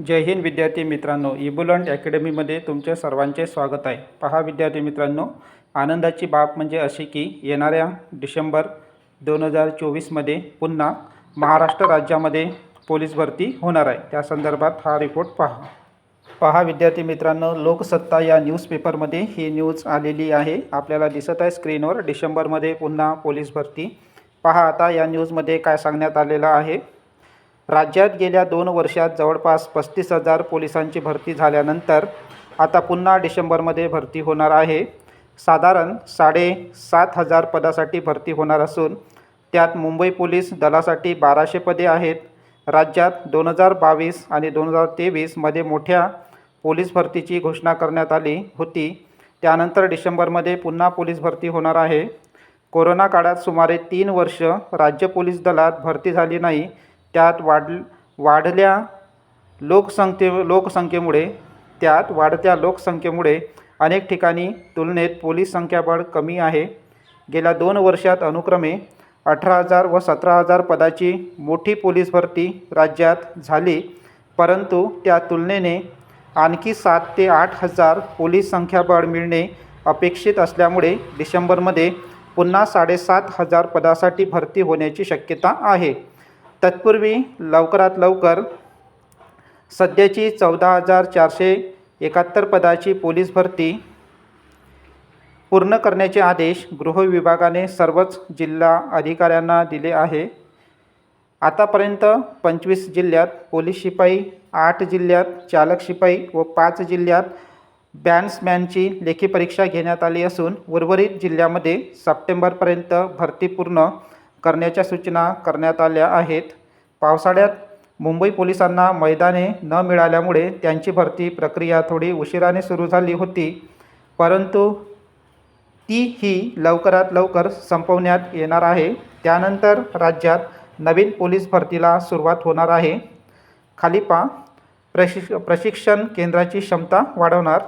जय हिंद विद्यार्थी मित्रांनो इबुलंट अकॅडमीमध्ये तुमचे सर्वांचे स्वागत आहे. पहा विद्यार्थी मित्रांनो आनंदाची बाब म्हणजे अशी की येणाऱ्या डिसेंबर दोन हजार चोवीसमध्ये पुन्हा महाराष्ट्र राज्यामध्ये पोलीस भरती होणार आहे. त्या संदर्भात हा रिपोर्ट पहा. पहा विद्यार्थी मित्रांनो लोकसत्ता या न्यूजपेपरमध्ये ही न्यूज आलेली आहे. आपल्याला दिसत आहे स्क्रीनवर डिसेंबरमध्ये पुन्हा पोलीस भरती. पहा आता या न्यूजमध्ये काय सांगण्यात आलेलं आहे. राज्यात गेल्या दोन वर्षात जवळपास पस्तीस हजार पोलिसांची भरती झाल्यानंतर आता पुन्हा डिसेंबरमध्ये भरती होणार आहे. साधारण साडेसात हजार पदासाठी भरती होणार असून त्यात मुंबई पोलीस दलासाठी बाराशे पदे आहेत. राज्यात दोन हजार बावीस आणि दोन हजार तेवीसमध्ये मोठ्या पोलीस भरतीची घोषणा करण्यात आली होती. त्यानंतर डिसेंबरमध्ये पुन्हा पोलीस भरती होणार आहे. कोरोना काळात सुमारे तीन वर्ष राज्य पोलीस दलात भरती झाली नाही. त्यात वाढ वाढल्या लोकसंख्ये लोकसंख्येमुळे त्यात वाढत्या लोकसंख्येमुळे अनेक ठिकाणी तुलनेत पोलीस संख्याबळ कमी आहे. गेल्या दोन वर्षात अनुक्रमे अठरा हजार व सतरा हजार पदाची मोठी पोलीस भरती राज्यात झाली परंतु त्या तुलनेने आणखी सात ते आठ हजार पोलीस संख्याबळ मिळणे अपेक्षित असल्यामुळे डिसेंबरमध्ये पुन्हा साडेसात हजार पदासाठी भरती होण्याची शक्यता आहे. तत्पूर्वी लवकरात लवकर सध्याची चौदा हजार चारशे एकाहत्तर पदाची पोलीस भरती पूर्ण करण्याचे आदेश गृह विभागाने सर्वच जिल्हा अधिकाऱ्यांना दिले आहे. आतापर्यंत पंचवीस जिल्ह्यात पोलीस शिपाई आठ जिल्ह्यात चालक शिपाई व पाच जिल्ह्यात बॅन्समॅनची लेखी परीक्षा घेण्यात आली असून उर्वरित जिल्ह्यामध्ये सप्टेंबरपर्यंत भरती पूर्ण करण्याच्या सूचना करण्यात आल्या आहेत. पावसाळ्यात मुंबई पोलिसांना मैदाने न मिळाल्यामुळे त्यांची भरती प्रक्रिया थोडी उशिराने सुरू झाली होती. परंतु ती ही लवकरात लवकर संपवण्यात येणार आहे. त्यानंतर राज्यात नवीन पोलीस भरतीला सुरुवात होणार आहे. खाली पा प्रशिक्ष प्रशिक्षण केंद्राची क्षमता वाढवणार.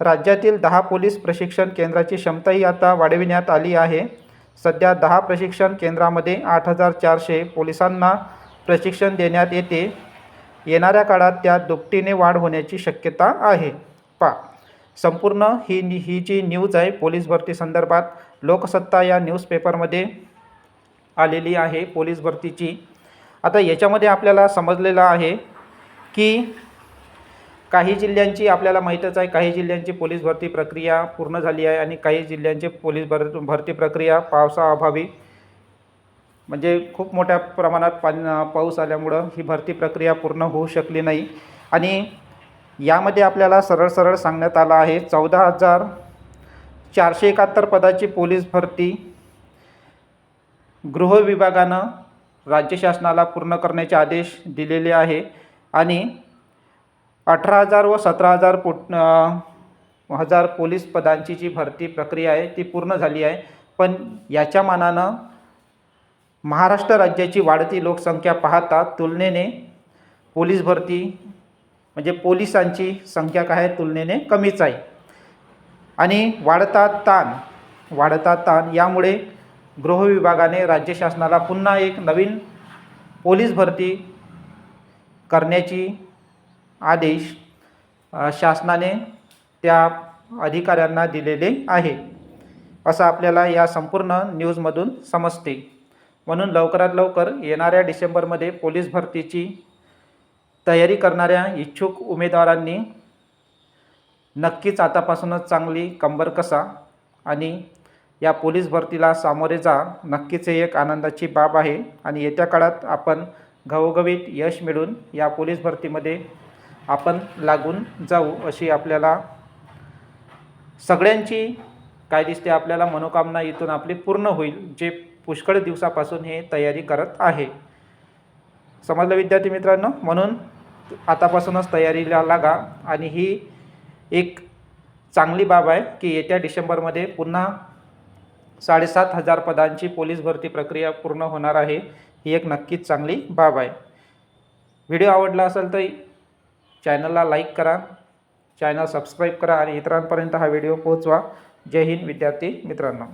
राज्यातील दहा पोलीस प्रशिक्षण केंद्राची क्षमताही आता वाढविण्यात आली आहे. सध्या दहा प्रशिक्षण केंद्रामध्ये आठ हजार चारशे पोलिसांना प्रशिक्षण देण्यात येते. येणाऱ्या काळात त्यात दुपटीने वाढ होण्याची शक्यता आहे. पा. संपूर्ण ही ही जी न्यूज आहे पोलीस भरती संदर्भात लोकसत्ता या न्यूजपेपरमध्ये आलेली आहे पोलीस भरतीची. आता याच्यामध्ये आपल्याला समजलेलं आहे की काही जिल्ह्यांची आपल्याला माहीतच आहे काही जिल्ह्यांची पोलीस भरती प्रक्रिया पूर्ण झाली आहे आणि काही जिल्ह्यांची पोलीस भर भरती प्रक्रिया पावसाअभावी. म्हणजे खूप मोठ्या प्रमाणात पाणी पाऊस आल्यामुळं ही भरती प्रक्रिया पूर्ण होऊ शकली नाही. आणि यामध्ये आपल्याला सरळ सरळ सांगण्यात आलं आहे चौदा हजार चारशे एकाहत्तर पदाची पोलीस भरती गृह विभागानं राज्य शासनाला पूर्ण करण्याचे आदेश दिलेले आहे. आणि अठरा हजार व सतरा हजार पोट हजार पोलीस पदांची जी भरती प्रक्रिया आहे ती पूर्ण झाली आहे. पण याच्या मानानं महाराष्ट्र राज्याची वाढती लोकसंख्या पाहता तुलनेने पोलीस भरती म्हणजे पोलिसांची संख्या काय आहे तुलनेने कमीच आहे. आणि वाढता ताण वाढता ताण यामुळे गृह विभागाने राज्य शासनाला पुन्हा एक नवीन पोलीस भरती करण्याची आदेश शासनाने त्या अधिकाऱ्यांना दिलेले आहे. असं आपल्याला या संपूर्ण न्यूजमधून समजते. म्हणून लवकरात लवकर येणाऱ्या डिसेंबरमध्ये पोलीस भरतीची तयारी करणाऱ्या इच्छुक उमेदवारांनी नक्कीच आतापासूनच चांगली कंबर कसा आणि या पोलीस भरतीला सामोरे जा नक्कीच हे एक आनंदाची बाब आहे. आणि येत्या काळात आपण घवघवीत यश मिळून या पोलीस भरतीमध्ये आपण लागून जाऊ अशी आपल्याला सगळ्यांची काय दिसते आपल्याला मनोकामना इथून आपली पूर्ण होईल जे पुष्कळ दिवसापासून हे तयारी करत आहे. समजलं विद्यार्थी मित्रांनो? म्हणून आतापासूनच तयारीला लागा आणि ही एक चांगली बाब आहे की येत्या डिसेंबरमध्ये पुन्हा साडेसात हजार पदांची पोलीस भरती प्रक्रिया पूर्ण होणार आहे ही एक नक्कीच चांगली बाब आहे. व्हिडिओ आवडला असेल तर चॅनलला लाईक करा चॅनल सबस्क्राईब करा आणि इतरांपर्यंत हा व्हिडिओ पोहोचवा. जय हिंद विद्यार्थी मित्रांनो.